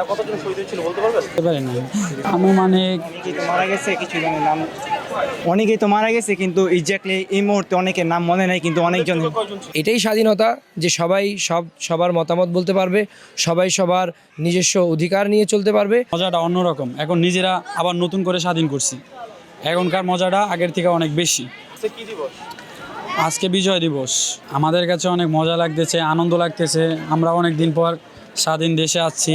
তারা কতজন শহীদ হয়েছিল বলতে পারবেন? পারি না। আনুমানিক অনেকেই তো মারা গেছে কিছু জনের নাম অনেকেই তো মারা গেছে কিন্তু এক্স্যাক্টলি এই মুহূর্তে অনেকের নাম মনে নেই কিন্তু অনেকজন এটাই স্বাধীনতা যে সবাই সব সবার মতামত বলতে পারবে সবাই সবার নিজস্ব অধিকার নিয়ে চলতে পারবে। মজাটা অন্যরকম। এখন নিজেরা আবার নতুন করে স্বাধীন করছি। এখনকার মজাটা আগের থেকে অনেক বেশি। আজকে কি দিবস? আজকে বিজয় দিবস। আমাদের কাছে অনেক মজা লাগতেছে আনন্দ লাগতেছে। আমরা অনেক দিন পর স্বাধীন দেশে আছি।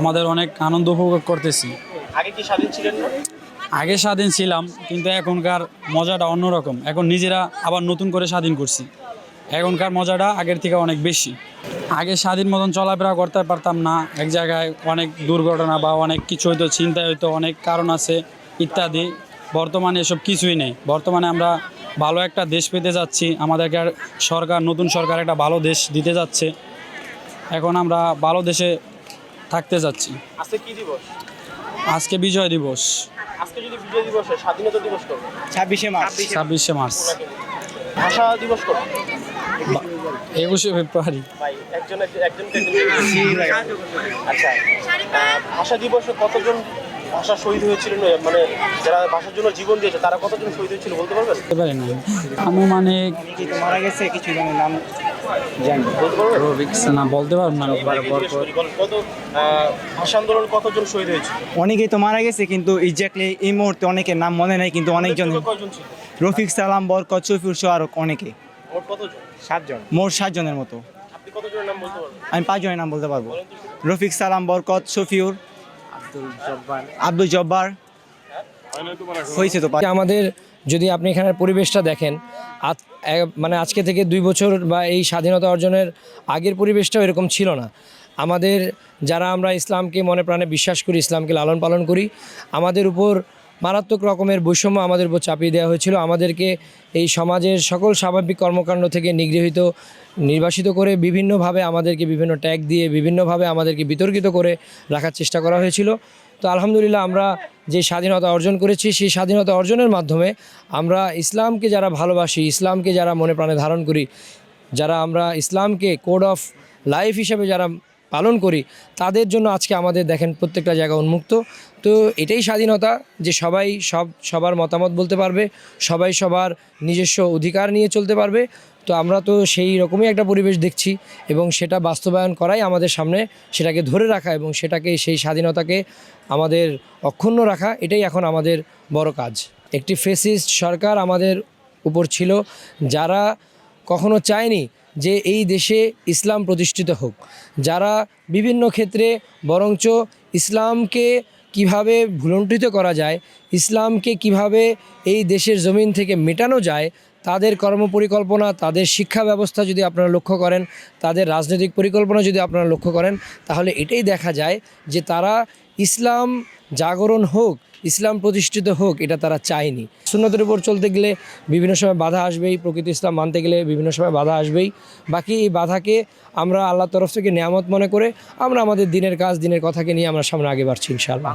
আমাদের অনেক আনন্দ উপভোগ করতেছি। আগে কি স্বাধীন ছিলেন আগে স্বাধীন ছিলাম কিন্তু এখনকার মজাটা অন্যরকম। এখন নিজেরা আবার নতুন করে স্বাধীন করছি। এখনকার মজাটা আগের থেকে অনেক বেশি। আগে স্বাধীন মতন চলাফেরা করতে পারতাম না। এক জায়গায় অনেক দুর্ঘটনা বা অনেক কিছু হয়তো চিন্তা হয়তো অনেক কারণ আছে ইত্যাদি। বর্তমানে এসব কিছুই নেই। বর্তমানে আমরা ভালো একটা দেশ পেতে যাচ্ছি। আমাদেরকে সরকার নতুন সরকার একটা ভালো দেশ দিতে যাচ্ছে। এখন আমরা ভালো দেশে থাকতে যাচ্ছি। আজকে কি দিবস? আজকে বিজয় দিবস। আজকে যদি বিজয় দিবস হয় স্বাধীনতা দিবস করবে। ছাব্বিশে মার্চ। ছাব্বিশে মার্চ। ভাষা দিবস করবে একুশে ফেব্রুয়ারি। ভাই একজন একজন আচ্ছা ভাষা দিবসে কতজন ভাষা শহীদ হয়েছিল মানে যারা ভাষার জন্য জীবন দিয়েছে তারা কতজন শহীদ হয়েছিল বলতে পারবেন? বলতে পারি না আনুমানিক অনেকেই তো মারা গেছে কিছু জনের নাম জানি। না বলতে পারব না জিজ্ঞেস করি, বল, কত আন্দোলন কতজন শহীদ হয়েছিল অনেকেই তো মারা গেছে কিন্তু এক্স্যাক্টলি এই মুহূর্তে অনেকের নাম মনে নেই কিন্তু অনেকজন রফিক সালাম বরকত শফিউর সহ আরও অনেকে। মোট সাতজন। মোট সাতজনের মতো। আপনি কতজনের নাম বলতে পারবেন? আমি পাঁচজনের নাম বলতে পারব। রফিক সালাম বরকত শফিউর আব্দুল জব্বার। হয়েছে তো আমাদের যদি আপনি এখানের পরিবেশটা দেখেন মানে আজকে থেকে দুই বছর বা এই স্বাধীনতা অর্জনের আগের পরিবেশটাও এরকম ছিল না। আমাদের যারা আমরা ইসলামকে মনে প্রাণে বিশ্বাস করি, ইসলামকে লালন পালন করি, আমাদের উপর মারাত্মক রকমের বৈষম্য আমাদের উপর চাপিয়ে দেওয়া হয়েছিল। আমাদেরকে এই সমাজের সকল স্বাভাবিক কর্মকাণ্ড থেকে নিগৃহীত, নির্বাসিত করে বিভিন্নভাবে আমাদেরকে বিভিন্ন ট্যাগ দিয়ে, বিভিন্নভাবে আমাদেরকে বিতর্কিত করে রাখার চেষ্টা করা হয়েছিল। তো আলহামদুলিল্লাহ আমরা যে স্বাধীনতা অর্জন করেছি, সেই স্বাধীনতা অর্জনের মাধ্যমে আমরা ইসলামকে যারা ভালোবাসি, ইসলামকে যারা মনে প্রাণে ধারণ করি, যারা আমরা ইসলামকে কোড অফ লাইফ হিসেবে যারা পালন করি, তাদের জন্য আজকে আমাদের দেখেন প্রত্যেকটা জায়গা উন্মুক্ত। তো এটাই স্বাধীনতা যে সবাই সব, সবার মতামত বলতে পারবে, সবাই সবার নিজস্ব অধিকার নিয়ে চলতে পারবে। তো আমরা তো সেই রকমই একটা পরিবেশ দেখছি এবং সেটা বাস্তবায়ন করাই আমাদের সামনে সেটাকে ধরে রাখা এবং সেটাকে সেই স্বাধীনতাকে আমাদের অক্ষুণ্ণ রাখা, এটাই এখন আমাদের বড় কাজ। একটি ফেসিস্ট সরকার আমাদের উপর ছিল, যারা কখনো চায়নি যে এই দেশে ইসলাম প্রতিষ্ঠিত হোক। যারা বিভিন্ন ক্ষেত্রে বরঞ্চ ইসলামকে কীভাবে ভুলণ্ঠিত করা যায়, ইসলামকে কীভাবে এই দেশের জমিন থেকে মেটানো যায়, তাদের কর্মপরিকল্পনা, তাদের শিক্ষা ব্যবস্থা যদি আপনারা লক্ষ্য করেন, তাদের রাজনৈতিক পরিকল্পনা যদি আপনারা লক্ষ্য করেন, তাহলে এটাই দেখা যায় যে তারা ইসলাম জাগরণ হোক, ইসলাম প্রতিষ্ঠিত হোক, এটা তারা চায়নি। সুন্নতের উপর চলতে গেলে বিভিন্ন সময় বাধা আসবেই, প্রকৃত ইসলাম মানতে গেলে বিভিন্ন সময় বাধা আসবেই। বাকি এই বাধাকে আমরা আল্লাহ তরফ থেকে নিয়ামত মনে করে আমরা আমাদের দিনের কাজ, দিনের কথাকে নিয়ে আমরা সামনে আগে বাড়ছি, ইনশাআল্লাহ।